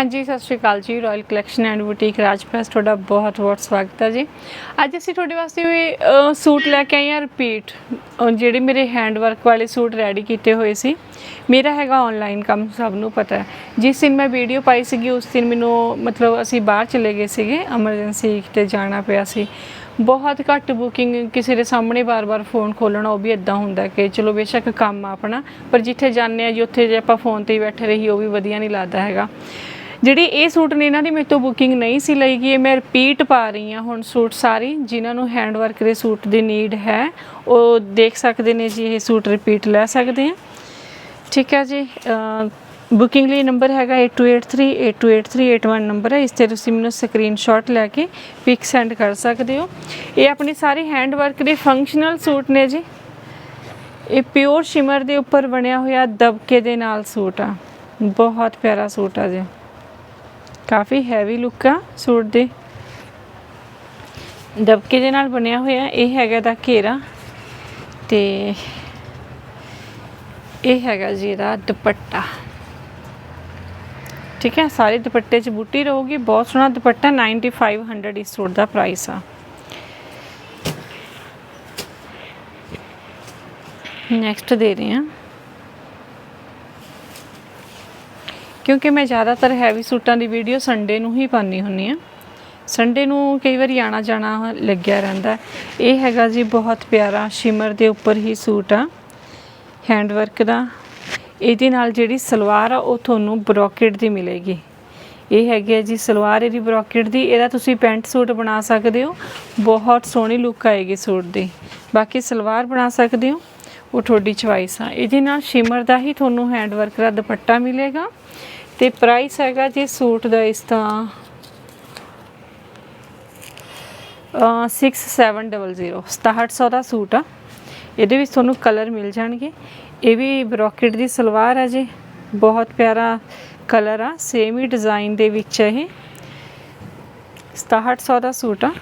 ਹਾਂਜੀ, ਸਤਿ ਸ਼੍ਰੀ ਅਕਾਲ ਜੀ ਰਾਇਲ ਕਲੈਕਸ਼ਨ ਐਂਡ ਬੁਟੀਕ ਰਾਜਪ੍ਰੈਸ ਤੁਹਾਡਾ ਬਹੁਤ ਬਹੁਤ ਸਵਾਗਤ ਹੈ ਜੀ। ਅੱਜ ਅਸੀਂ ਤੁਹਾਡੇ ਵਾਸਤੇ ਵੀ ਸੂਟ ਲੈ ਕੇ ਆਏ ਹਾਂ ਰਿਪੀਟ ਜਿਹੜੇ ਮੇਰੇ ਹੈਂਡ ਵਰਕ ਵਾਲੇ ਸੂਟ ਰੈਡੀ ਕੀਤੇ ਹੋਏ ਸੀ। ਮੇਰਾ ਹੈਗਾ ਆਨਲਾਈਨ ਕੰਮ, ਸਭ ਨੂੰ ਪਤਾ ਹੈ। ਜਿਸ ਦਿਨ ਮੈਂ ਵੀਡੀਓ ਪਾਈ ਸੀਗੀ, ਉਸ ਦਿਨ ਮੈਨੂੰ, ਮਤਲਬ ਅਸੀਂ ਬਾਹਰ ਚਲੇ ਗਏ ਸੀਗੇ ਐਮਰਜੈਂਸੀ 'ਤੇ ਜਾਣਾ ਪਿਆ ਸੀ। ਬਹੁਤ ਘੱਟ ਬੁਕਿੰਗ ਕਿਸੇ ਦੇ ਸਾਹਮਣੇ ਬਾਰ-ਬਾਰ ਫੋਨ ਖੋਲਣਾ ਉਹ ਵੀ ਇਦਾਂ ਹੁੰਦਾ ਕਿ ਚਲੋ ਬੇਸ਼ੱਕ ਕੰਮ ਆ ਆਪਣਾ, ਪਰ ਜਿੱਥੇ ਜਾਂਦੇ ਆ ਜੀ, ਉੱਥੇ ਜੇ ਆਪਾਂ ਫੋਨ ਤੇ ਹੀ ਬੈਠੇ ਰਹੀ ਉਹ ਵੀ ਵਧੀਆ ਨਹੀਂ ਲੱਗਦਾ ਹੈਗਾ। ਜਿਹੜੀ ਇਹ ਸੂਟ ਨੇ ਇਹਨਾਂ ਦੀ ਮੇਰੇ ਤੋਂ ਬੁਕਿੰਗ ਨਹੀਂ ਸੀ ਲਈ ਗਈ, ਇਹ ਮੈਂ ਰਿਪੀਟ ਪਾ ਰਹੀ ਹਾਂ ਹੁਣ ਸੂਟ ਸਾਰੀ, ਜਿਨ੍ਹਾਂ ਨੂੰ ਹੈਂਡ ਵਰਕ ਦੇ ਸੂਟ ਦੀ ਨੀਡ ਹੈ, ਉਹ ਦੇਖ ਸਕਦੇ ਨੇ ਜੀ, ਇਹ ਸੂਟ ਰਿਪੀਟ ਲੈ ਸਕਦੇ ਆ ਠੀਕ ਹੈ ਜੀ ਬੁਕਿੰਗ ਲਈ ਨੰਬਰ ਹੈਗਾ 8283828381 ਨੰਬਰ ਹੈ, ਇਸ ਤੇ ਤੁਸੀਂ ਮੈਨੂੰ ਸਕਰੀਨਸ਼ਾਟ ਲੈ ਕੇ ਪਿਕ ਸੈਂਡ ਕਰ ਸਕਦੇ ਹੋ। ਇਹ ਆਪਣੀ ਸਾਰੇ ਹੈਂਡ ਵਰਕ ਦੇ ਫੰਕਸ਼ਨਲ ਸੂਟ ਨੇ ਜੀ। ਇਹ ਪਿਓਰ ਸ਼ਿਮਰ ਦੇ ਉੱਪਰ ਬਣਿਆ ਹੋਇਆ ਦਬਕੇ ਦੇ ਨਾਲ ਸੂਟ ਆ। ਬਹੁਤ ਪਿਆਰਾ ਸੂਟ ਆ ਜੀ। ਕਾਫੀ ਹੈਵੀ ਲੁੱਕ ਆ ਸੂਟ ਦੇ। ਦਬਕੇ ਦੇ ਨਾਲ ਬਣਿਆ ਹੋਇਆ, ਇਹ ਹੈਗਾ ਦਾ ਘੇਰਾ ਤੇ ਇਹ ਹੈਗਾ ਜੀ ਇਹਦਾ ਦੁਪੱਟਾ। ਠੀਕ ਹੈ, ਸਾਰੇ ਦੁਪੱਟੇ 'ਚ ਬੂਟੀ ਰਹੂਗੀ, ਬਹੁਤ ਸੋਹਣਾ ਦੁਪੱਟਾ 9500 ਇਸ ਸੂਟ ਦਾ ਪ੍ਰਾਈਸ ਆ। ਨੈਕਸਟ ਦੇ ਰਹੇ ਹਾਂ। ਕਿਉਂਕਿ ਮੈਂ ਜ਼ਿਆਦਾਤਰ ਹੈਵੀ ਸੂਟਾਂ ਦੀ ਵੀਡੀਓ ਸੰਡੇ ਨੂੰ ਹੀ ਪਾਉਂਦੀ ਹੁੰਨੀ ਆ ਸੰਡੇ ਨੂੰ ਕਈ ਵਾਰੀ ਆਣਾ ਜਾਣਾ ਲੱਗਿਆ ਰਹਿੰਦਾ। ਇਹ ਹੈਗਾ ਜੀ ਬਹੁਤ ਪਿਆਰਾ ਸ਼ਿਮਰ ਦੇ ਉੱਪਰ ਹੀ ਸੂਟ ਆ। ਹੈਂਡ ਵਰਕ ਦਾ। ਇਹਦੇ ਨਾਲ ਜਿਹੜੀ ਸਲਵਾਰ ਆ, ਉਹ ਤੁਹਾਨੂੰ ਬਰੋਕੇਟ ਦੀ ਮਿਲੇਗੀ। ਇਹ ਹੈਗੀ ਹੈ ਜੀ ਸਲਵਾਰ, ਇਹਦੀ ਬਰੋਕੇਟ ਦੀ। ਇਹਦਾ ਤੁਸੀਂ ਪੈਂਟ ਸੂਟ ਬਣਾ ਸਕਦੇ ਹੋ। ਬਹੁਤ ਸੋਹਣੀ ਲੁੱਕ ਆਏਗੀ ਸੂਟ ਦੀ। ਬਾਕੀ ਸਲਵਾਰ ਬਣਾ ਸਕਦੇ ਹੋ। ਉਹ ਤੁਹਾਡੀ ਚੁਆਇਸ ਆ। ਇਹਦੇ ਨਾਲ ਸ਼ਿਮਰ ਦਾ ਹੀ ਤੁਹਾਨੂੰ ਹੈਂਡ ਵਰਕ ਦਾ ਦੁਪੱਟਾ ਮਿਲੇਗਾ। ਤੇ ਪ੍ਰਾਈਸ ਹੈਗਾ ਜੀ ਸੂਟ ਦਾ ਇਸ ਦਾ ਅ 6700 6700 ਦਾ ਸੂਟ ਆ। ਇਹਦੇ ਵਿੱਚ ਤੁਹਾਨੂੰ ਕਲਰ ਮਿਲ ਜਾਣਗੇ। ਇਹ ਵੀ ਬਰੋਕੇਟ ਦੀ ਸਲਵਾਰ ਆ ਜੀ। ਬਹੁਤ ਪਿਆਰਾ ਕਲਰ ਆ। ਸੇਮ ਹੀ ਡਿਜ਼ਾਈਨ ਦੇ ਵਿੱਚ ਹੈ ਇਹ। 6700 ਦਾ ਸੂਟ ਆ।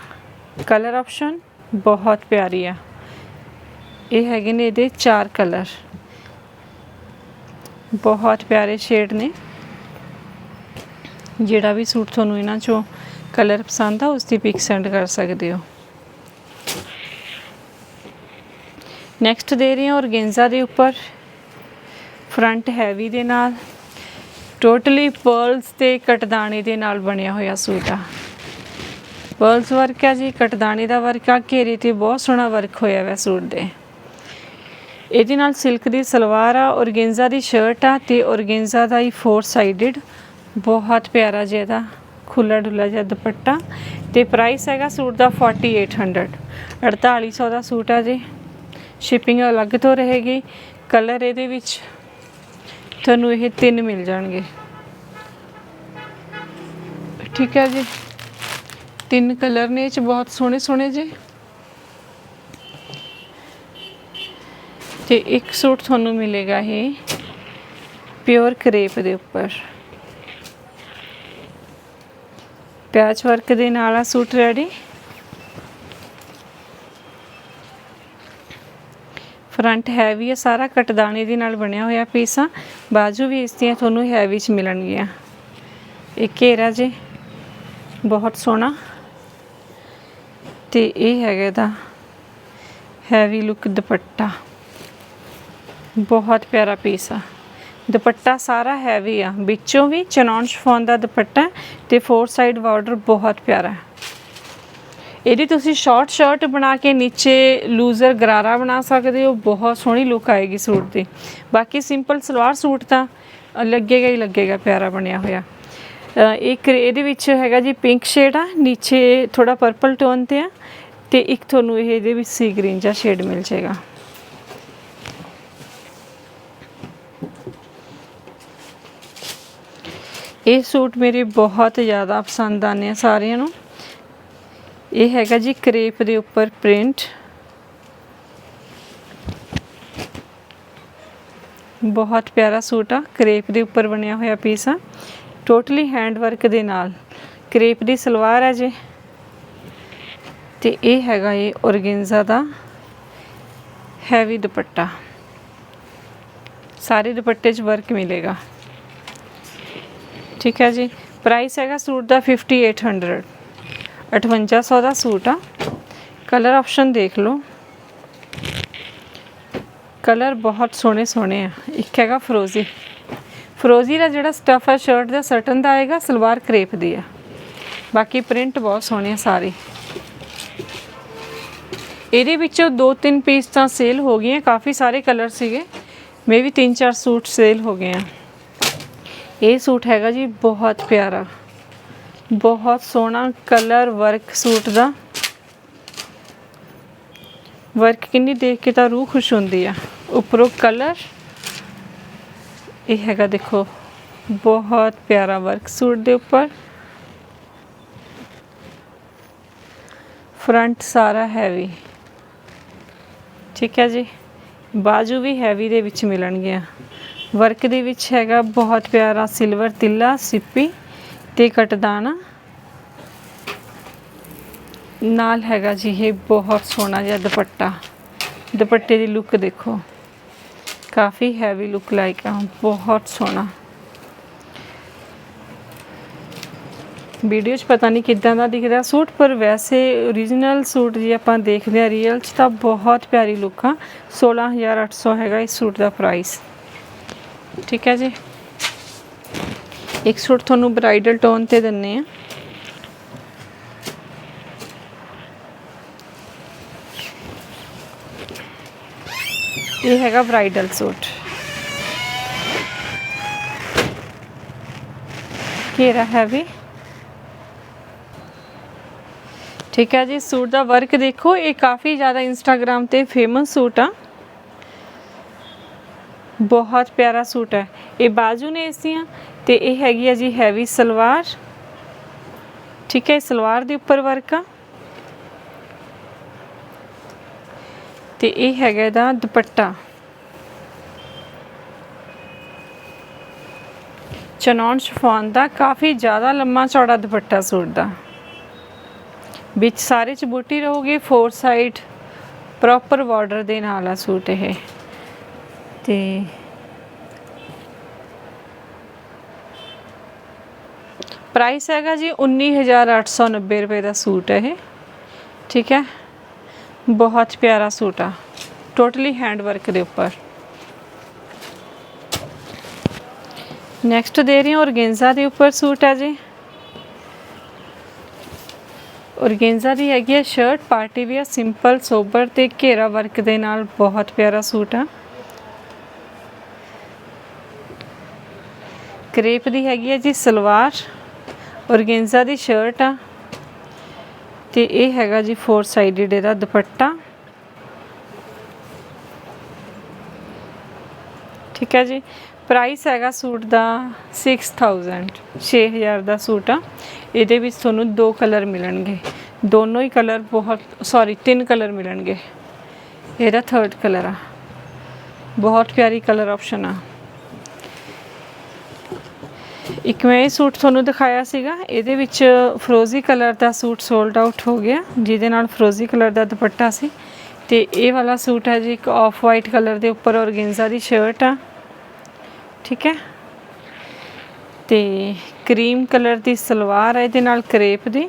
ਕਲਰ ਆਪਸ਼ਨ ਬਹੁਤ ਪਿਆਰੀ ਆ। ਇਹ ਹੈਗੇ ਨੇ ਇਹਦੇ ਚਾਰ ਕਲਰ ਬਹੁਤ ਪਿਆਰੇ ਸ਼ੇਡ ਨੇ। ਜਿਹੜਾ ਵੀ ਸੂਟ ਤੁਹਾਨੂੰ ਇਹਨਾਂ ਚੋਂ ਕਲਰ ਪਸੰਦ ਆ, ਉਸ ਦੀ ਪਿਕ ਸੈਂਡ ਕਰ ਸਕਦੇ ਹੋ। ਨੈਕਸਟ ਦੇ ਰਹੀ ਹਾਂ ਔਰਗੇਂਜ਼ਾ ਦੇ ਉੱਪਰ। ਫਰੰਟ ਹੈਵੀ ਦੇ ਨਾਲ। ਟੋਟਲੀ ਪਰਲਸ ਤੇ ਕਟਦਾਣੇ ਦੇ ਨਾਲ ਬਣਿਆ ਹੋਇਆ ਸੂਟ ਆ। ਪਰਲਸ ਵਰਕ ਆ ਜੀ, ਕਟਦਾਣੇ ਦਾ ਵਰਕ ਆ, ਘੇਰੇ ਤੇ ਬਹੁਤ ਸੋਹਣਾ ਵਰਕ ਹੋਇਆ ਹੋਇਆ ਸੂਟ ਦੇ। ਇਹਦੇ ਨਾਲ ਸਿਲਕ ਦੀ ਸਲਵਾਰ ਆ ਔਰਗੇਂਜ਼ਾ ਦੀ ਸ਼ਰਟ ਆ ਤੇ ਔਰਗੇਂਜ਼ਾ ਦਾ ਹੀ ਫੋਰ ਸਾਈਡਡ ਬਹੁਤ ਪਿਆਰਾ ਜਿਹਾ ਇਹਦਾ ਖੁੱਲਾ ਡੁੱਲਾ ਜਿਹਾ ਦੁਪੱਟਾ ਤੇ ਪ੍ਰਾਈਸ ਹੈਗਾ ਸੂਟ ਦਾ 4800 4800 ਦਾ ਸੂਟ ਆ ਜੀ। ਸ਼ਿਪਿੰਗ ਅਲੱਗ ਤੋਂ ਰਹੇਗੀ। ਕਲਰ ਇਹਦੇ ਵਿੱਚ ਤੁਹਾਨੂੰ ਇਹ ਤਿੰਨ ਮਿਲ ਜਾਣਗੇ। ਠੀਕ ਹੈ ਜੀ। ਤਿੰਨ ਕਲਰ ਨੇ ਇਹ ਚ ਬਹੁਤ ਸੋਹਣੇ ਸੋਹਣੇ ਜੇ। ਤੇ ਇੱਕ ਸੂਟ ਤੁਹਾਨੂੰ ਮਿਲੇਗਾ ਇਹ ਪਿਓਰ ਕਰੇਪ ਦੇ ਉੱਪਰ। ਪੈਚ ਵਰਕ ਦੇ ਨਾਲ ਆ ਸੂਟ ਰੈਡੀ ਫਰੰਟ ਹੈਵੀ ਹੈ ਸਾਰਾ ਕਟਦਾਣੇ ਦੇ ਨਾਲ ਬਣਿਆ ਹੋਇਆ ਪੀਸ ਆ। ਬਾਜੂ ਵੀ ਇਸ ਦੀਆਂ ਤੁਹਾਨੂੰ ਹੈਵੀ ਚ ਮਿਲਣਗੀਆਂ। ਇਹ ਘੇਰਾ ਜੇ, ਬਹੁਤ ਸੋਹਣਾ। ਤੇ ਇਹ ਹੈਗਾ ਇਹਦਾ ਹੈਵੀ ਲੁੱਕ ਦੁਪੱਟਾ। ਬਹੁਤ ਪਿਆਰਾ ਪੀਸ ਆ। ਦੁਪੱਟਾ ਸਾਰਾ ਹੈਵੀ ਆ। ਵਿੱਚੋਂ ਵੀ ਚਨੌਨ ਸ਼ਫੋਨ ਦਾ ਦੁਪੱਟਾ ਹੈ ਤੇ ਫੋਰ ਸਾਈਡ ਬਾਰਡਰ ਬਹੁਤ ਪਿਆਰਾ ਹੈ। ਇਹਦੀ ਤੁਸੀਂ ਸ਼ਾਰਟ ਸ਼ਰਟ ਬਣਾ ਕੇ ਨੀਚੇ ਲੂਜ਼ਰ ਗਰਾਰਾ ਬਣਾ ਸਕਦੇ ਹੋ। ਬਹੁਤ ਸੋਹਣੀ ਲੁੱਕ ਆਏਗੀ ਸੂਟ ਦੀ। ਬਾਕੀ ਸਿੰਪਲ ਸਲਵਾਰ ਸੂਟ ਤਾਂ ਲੱਗੇਗਾ ਹੀ ਲੱਗੇਗਾ, ਪਿਆਰਾ ਬਣਿਆ ਹੋਇਆ। ਇੱਕ ਇਹਦੇ ਵਿੱਚ ਹੈਗਾ ਜੀ ਪਿੰਕ ਸ਼ੇਡ ਆ। ਨੀਚੇ ਥੋੜਾ ਪਰਪਲ ਟੋਨ ਤੇ ਆ ਤੇ ਇੱਕ ਤੁਹਾਨੂੰ ਇਹ ਇਹਦੇ ਵਿੱਚ ਸੀ ਗ੍ਰੀਨ ਜਿਹਾ ਸ਼ੇਡ ਮਿਲ ਜਾਏਗਾ। ਇਹ ਸੂਟ ਮੇਰੇ ਬਹੁਤ ਜ਼ਿਆਦਾ ਪਸੰਦ ਆਨੇ ਆ ਸਾਰਿਆਂ ਨੂੰ। ਇਹ ਹੈਗਾ ਜੀ ਕਰੇਪ ਦੇ ਉੱਪਰ ਪ੍ਰਿੰਟ। ਬਹੁਤ ਪਿਆਰਾ ਸੂਟ ਆ, ਕਰੇਪ ਦੇ ਉੱਪਰ ਬਣਿਆ ਹੋਇਆ ਪੀਸ ਆ। ਟੋਟਲੀ ਹੈਂਡ ਵਰਕ ਦੇ ਨਾਲ। ਕਰੇਪ ਦੀ ਸਲਵਾਰ ਹੈ ਜੀ। ਤੇ ਇਹ ਹੈਗਾ ਇਹ ਔਰਗੇਂਜ਼ਾ ਦਾ ਹੈਵੀ ਦੁਪੱਟਾ। ਸਾਰੇ ਦੁਪੱਟੇ 'ਚ ਵਰਕ ਮਿਲੇਗਾ। ਠੀਕ ਹੈ ਜੀ ਪ੍ਰਾਈਸ ਹੈਗਾ ਸੂਟ ਦਾ 5800 5800 ਦਾ ਸੂਟ ਆ ਕਲਰ ਆਪਸ਼ਨ ਦੇਖ ਲਓ ਕਲਰ ਬਹੁਤ ਸੋਹਣੇ ਸੋਹਣੇ ਆ ਇੱਕ ਹੈਗਾ ਫਰੋਜ਼ੀ ਫਰੋਜ਼ੀ ਦਾ ਜਿਹੜਾ ਸਟਫ ਆ ਸ਼ਰਟ ਦਾ ਸਰਟਨ ਦਾ ਆਏਗਾ ਸਲਵਾਰ ਕਰੇਪ ਦੀ ਆ ਬਾਕੀ ਪ੍ਰਿੰਟ ਬਹੁਤ ਸੋਹਣੇ ਆ ਸਾਰੇ ਇਹਦੇ ਵਿੱਚੋਂ ਦੋ ਤਿੰਨ ਪੀਸ ਤਾਂ ਸੇਲ ਹੋ ਗਏ ਆ ਕਾਫੀ ਸਾਰੇ ਕਲਰ ਸੀਗੇ ਮੇ ਵੀ ਤਿੰਨ ਚਾਰ ਸੂਟ ਸੇਲ ਹੋ ਗਏ ਆ ਇਹ ਸੂਟ ਹੈਗਾ ਜੀ ਬਹੁਤ ਪਿਆਰਾ। ਬਹੁਤ ਸੋਹਣਾ ਕਲਰ ਵਰਕ ਸੂਟ ਦਾ। ਵਰਕ ਕਿੰਨੀ ਦੇਖ ਕੇ ਤਾਂ ਰੂਹ ਖੁਸ਼ ਹੁੰਦੀ ਆ। ਉੱਪਰੋਂ ਕਲਰ ਇਹ ਹੈਗਾ ਦੇਖੋ, ਬਹੁਤ ਪਿਆਰਾ ਵਰਕ ਸੂਟ ਦੇ ਉੱਪਰ। ਫਰੰਟ ਸਾਰਾ ਹੈਵੀ ਠੀਕ ਹੈ ਜੀ। ਬਾਜੂ ਵੀ ਹੈਵੀ ਦੇ ਵਿੱਚ ਮਿਲਣਗੀਆਂ। ਵਰਕ ਦੇ ਵਿੱਚ ਹੈਗਾ ਬਹੁਤ ਪਿਆਰਾ ਸਿਲਵਰ ਤਿੱਲਾ, ਸਿੱਪੀ ਤੇ ਕਟਦਾਨਾ ਨਾਲ ਹੈਗਾ ਜੀ ਇਹ ਬਹੁਤ ਸੋਹਣਾ ਜਿਹਾ ਦੁਪੱਟਾ। ਦੁਪੱਟੇ ਦੀ ਲੁੱਕ ਦੇਖੋ। ਕਾਫੀ ਹੈਵੀ ਲੁੱਕ ਲਾਈਕ ਆ, ਬਹੁਤ ਸੋਹਣਾ। ਵੀਡੀਓ 'ਚ ਪਤਾ ਨਹੀਂ ਕਿੱਦਾਂ ਦਾ ਦਿਖਦਾ। ਸੂਟ ਪਰ ਵੈਸੇ origignal ਸੂਟ ਜੀ ਆਪਾਂ ਦੇਖਦੇ ਆ ਰੀਅਲ 'ਚ ਤਾਂ ਬਹੁਤ ਪਿਆਰੀ ਲੁੱਕ ਆ। 16800 ਹੈਗਾ ਇਸ ਸੂਟ ਦਾ ਪ੍ਰਾਈਸ ਠੀਕ ਹੈ ਜੀ। ਇੱਕ ਸੂਟ ਤੁਹਾਨੂੰ ਬ੍ਰਾਈਡਲ ਟੋਨ ਤੇ ਦਿੰਨੇ ਆ। ਇਹ ਹੈਗਾ ਬ੍ਰਾਈਡਲ ਸੂਟ। ਘੇਰਾ ਹੈਵੀ ਠੀਕ ਹੈ ਜੀ, ਸੂਟ ਦਾ ਵਰਕ ਦੇਖੋ, ਇਹ ਕਾਫੀ ਜ਼ਿਆਦਾ ਇੰਸਟਾਗ੍ਰam ਤੇ ਫੇਮਸ ਸੂਟ ਆ। ਬਹੁਤ ਪਿਆਰਾ ਸੂਟ ਹੈ। ਇਹ ਬਾਜੂ ਨੇ ਇਸੀਆਂ ਤੇ ਇਹ ਹੈਗੀ ਆ ਜੀ ਹੈਵੀ ਸਲਵਾਰ। ਠੀਕ ਹੈ ਸਲਵਾਰ ਦੇ ਉੱਪਰ ਵਰਕ ਆ। ਤੇ ਇਹ ਹੈਗਾ ਇਹਦਾ ਦੁਪੱਟਾ। ਚਨੌਨ ਸ਼ਿਫੋਨ ਦਾ ਕਾਫੀ ਜ਼ਿਆਦਾ ਲੰਮਾ ਚੌੜਾ ਦੁਪੱਟਾ ਸੂਟ ਦਾ। ਵਿੱਚ ਸਾਰੇ ਚ ਬੂਟੀ ਰਹੂਗੀ ਫੋਰ ਸਾਈਡ ਪ੍ਰੋਪਰ ਬਾਰਡਰ ਦੇ ਨਾਲ ਆ ਸੂਟ ਇਹ। ਤੇ ਪ੍ਰਾਈਸ ਹੈਗਾ ਜੀ 19890 ਰੁਪਏ ਦਾ ਸੂਟ ਹੈ ਇਹ। ਠੀਕ ਹੈ? ਬਹੁਤ ਪਿਆਰਾ ਸੂਟ ਆ। ਟੋਟਲੀ ਹੈਂਡ ਵਰਕ ਦੇ ਉੱਪਰ। ਨੈਕਸਟ ਦੇ ਰਹੀ ਹਾਂ, ਔਰਗੇਂਜ਼ਾ ਦੇ ਉੱਪਰ ਸੂਟ ਹੈ ਜੀ। ਔਰਗੇਂਜ਼ਾ ਦੀ ਹੈਗੀ ਹੈ ਸ਼ਰਟ ਪਾਰਟੀ ਵੀ ਆ ਸਿੰਪਲ ਸੋਬਰ ਤੇ ਘੇਰਾ ਵਰਕ ਦੇ ਨਾਲ ਬਹੁਤ ਪਿਆਰਾ ਸੂਟ ਆ। ਕਰੇਪ ਦੀ ਹੈਗੀ ਹੈ ਜੀ, ਸਲਵਾਰ, ਔਰਗੇਂਜ਼ਾ ਦੀ ਸ਼ਰਟ ਆ। ਤੇ ਇਹ ਹੈਗਾ ਜੀ ਫੋਰ ਸਾਈਡਡ ਇਹਦਾ ਦੁਪੱਟਾ। ਠੀਕ ਹੈ ਜੀ। ਪ੍ਰਾਈਸ ਹੈਗਾ ਸੂਟ ਦਾ 6000 6000 ਦਾ ਸੂਟ ਆ। ਇਹਦੇ ਵਿੱਚ ਤੁਹਾਨੂੰ ਦੋ ਕਲਰ ਮਿਲਣਗੇ। ਦੋਨੋਂ ਹੀ ਕਲਰ ਬਹੁਤ ਸੌਰੀ ਤਿੰਨ ਕਲਰ ਮਿਲਣਗੇ। ਇਹਦਾ ਥਰਡ ਕਲਰ ਆ। ਬਹੁਤ ਪਿਆਰੀ ਕਲਰ ਆਪਸ਼ਨ ਆ। ਇੱਕ ਮੈਂ ਇਹ ਸੂਟ ਤੁਹਾਨੂੰ ਦਿਖਾਇਆ ਸੀਗਾ, ਇਹਦੇ ਵਿੱਚ ਫਰੋਜ਼ੀ ਕਲਰ ਦਾ ਸੂਟ ਸੋਲਡ ਆਊਟ ਹੋ ਗਿਆ, ਜਿਹਦੇ ਨਾਲ ਫਰੋਜ਼ੀ ਕਲਰ ਦਾ ਦੁਪੱਟਾ ਸੀ। ਤੇ ਇਹ ਵਾਲਾ ਸੂਟ ਹੈ ਜੀ ਇੱਕ ਆਫ ਵਾਈਟ ਕਲਰ ਦੇ ਉੱਪਰ ਔਰਗੇਂਜ਼ਾ ਦੀ ਸ਼ਰਟ ਆ। ਠੀਕ ਹੈ? ਤੇ ਕਰੀਮ ਕਲਰ ਦੀ ਸਲਵਾਰ ਹੈ ਇਹਦੇ ਨਾਲ ਕਰੇਪ ਦੀ।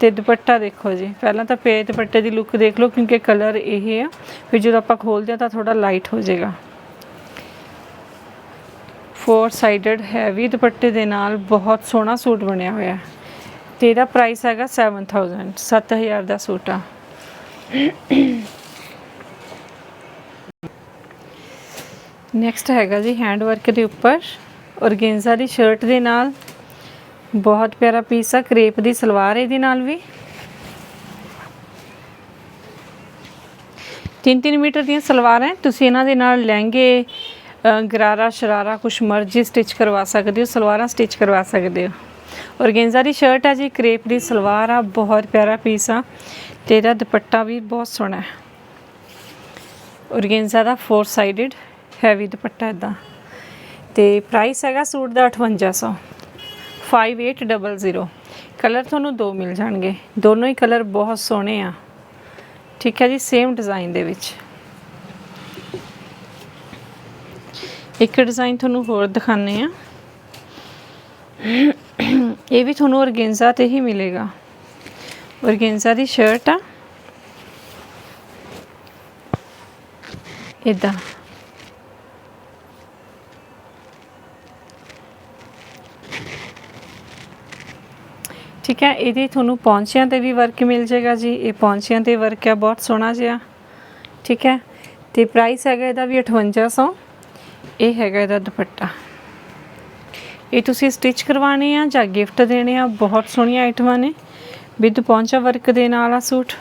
ਤੇ ਦੁਪੱਟਾ ਦੇਖੋ ਜੀ, ਪਹਿਲਾਂ ਤਾਂ ਪੇ ਦੁਪੱਟੇ ਦੀ ਲੁੱਕ ਦੇਖ ਲਓ ਕਿਉਂਕਿ ਕਲਰ ਇਹ ਆ, ਫਿਰ ਜਦੋਂ ਆਪਾਂ ਖੋਲਦੇ ਆ ਤਾਂ ਥੋੜਾ ਲਾਈਟ ਹੋ ਜਾਏਗਾ। ਫੋਰ ਸਾਈਡਡ ਹੈਵੀ ਦੁਪੱਟੇ ਦੇ ਨਾਲ ਬਹੁਤ ਸੋਹਣਾ ਸੂਟ ਬਣਿਆ ਹੋਇਆ ਹੈ। ਤੇ ਇਹਦਾ ਪ੍ਰਾਈਸ ਹੈਗਾ 7000 7000 ਦਾ ਸੂਟ ਆ। ਨੈਕਸਟ ਹੈਗਾ ਜੀ ਹੈਂਡ ਵਰਕ ਦੇ ਉੱਪਰ ਔਰਗੇਂਜ਼ਾ ਦੀ ਸ਼ਰਟ ਦੇ ਨਾਲ। ਬਹੁਤ ਪਿਆਰਾ ਪੀਸ ਆ ਕਰੇਪ ਦੀ ਸਲਵਾਰ ਇਹਦੇ ਨਾਲ ਵੀ। 3-3 ਮੀਟਰ ਦੀਆਂ ਸਲਵਾਰਾਂ ਹੈ, ਤੁਸੀਂ ਇਹਨਾਂ ਦੇ ਨਾਲ ਲਹਿੰਗੇ ਗਰਾਰਾ, ਸ਼ਰਾਰਾ, ਕੁਛ ਮਰਜ਼ੀ ਸਟਿਚ ਕਰਵਾ ਸਕਦੇ ਹੋ, ਸਲਵਾਰਾਂ ਸਟਿਚ ਕਰਵਾ ਸਕਦੇ ਹੋ। ਔਰਗੇਂਜ਼ਾ ਦੀ ਸ਼ਰਟ ਆ ਜੀ, ਕਰੇਪ ਦੀ ਸਲਵਾਰ ਆ, ਬਹੁਤ ਪਿਆਰਾ ਪੀਸ ਆ। ਤੇ ਇਹਦਾ ਦੁਪੱਟਾ ਵੀ ਬਹੁਤ ਸੋਹਣਾ ਹੈ। ਔਰਗੇਂਜ਼ਾ ਦਾ ਫੋਰ ਸਾਈਡਡ ਹੈਵੀ ਦੁਪੱਟਾ ਇਦਾਂ ਤੇ ਪ੍ਰਾਈਸ ਹੈਗਾ ਸੂਟ ਦਾ 5800 5800 ਕਲਰ ਤੁਹਾਨੂੰ ਦੋ ਮਿਲ ਜਾਣਗੇ। ਦੋਨੋਂ ਹੀ ਕਲਰ ਬਹੁਤ ਸੋਹਣੇ ਆ। ਠੀਕ ਹੈ ਜੀ ਸੇਮ ਡਿਜ਼ਾਈਨ ਦੇ ਵਿੱਚ। ਇੱਕ ਡਿਜ਼ਾਈਨ ਤੁਹਾਨੂੰ ਹੋਰ ਦਿਖਾਣੇ ਆ ਇਹ ਵੀ ਤੁਹਾਨੂੰ ਔਰਗੇਂਜ਼ਾ ਤੇ ਹੀ ਮਿਲੇਗਾ। ਔਰਗੇਂਜ਼ਾ ਦੀ ਸ਼ਰਟ ਆ। ਇਦਾਂ ਠੀਕ ਹੈ, ਇਹਦੇ ਤੁਹਾਨੂੰ ਪੌਂਚਿਆਂ ਤੇ ਵੀ ਵਰਕ ਮਿਲ ਜਾਏਗਾ ਜੀ। ਇਹ ਪੌਂਚਿਆਂ ਤੇ ਵਰਕ ਹੈ ਬਹੁਤ ਸੋਹਣਾ ਜਿਹਾ। ਠੀਕ ਹੈ, ਤੇ ਪ੍ਰਾਈਸ ਹੈਗਾ ਇਹਦਾ ਵੀ 5800 ਇਹ ਹੈਗਾ ਇਹਦਾ ਦੁਪੱਟਾ। ਇਹ ਤੁਸੀਂ ਸਟਿਚ ਕਰਵਾਣੇ ਆ ਜਾਂ ਗਿਫਟ ਦੇਣੇ ਆ? ਬਹੁਤ ਸੋਹਣੀਆਂ ਆਈਟਮਾਂ ਨੇ। ਵਿਦ ਪੌਂਚਾ ਵਰਕ ਦੇ ਨਾਲ ਆ ਸੂਟ।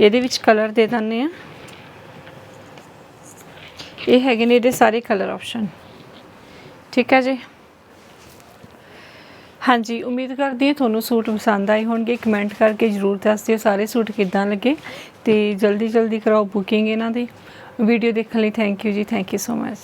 ਇਹਦੇ ਵਿੱਚ ਕਲਰ ਦੇ ਦਿੰਨੇ ਆ। ਇਹ ਹੈਗੇ ਨੇ ਇਹਦੇ ਸਾਰੇ ਕਲਰ ਆਪਸ਼ਨ ਠੀਕ ਹੈ ਜੀ? ਹਾਂਜੀ, ਉਮੀਦ ਕਰਦੀ ਹਾਂ ਤੁਹਾਨੂੰ ਸੂਟ ਪਸੰਦ ਆਏ ਹੋਣਗੇ। ਕਮੈਂਟ ਕਰਕੇ ਜਰੂਰ ਦੱਸ ਦਿਓ ਸਾਰੇ ਸੂਟ ਕਿੱਦਾਂ ਲੱਗੇ ਤੇ ਜਲਦੀ ਜਲਦੀ ਕਰਾਓ ਬੁਕਿੰਗ ਇਹਨਾਂ ਦੀ। ਵੀਡੀਓ ਦੇਖਣ ਲਈ ਥੈਂਕ ਯੂ ਜੀ। Thank you so much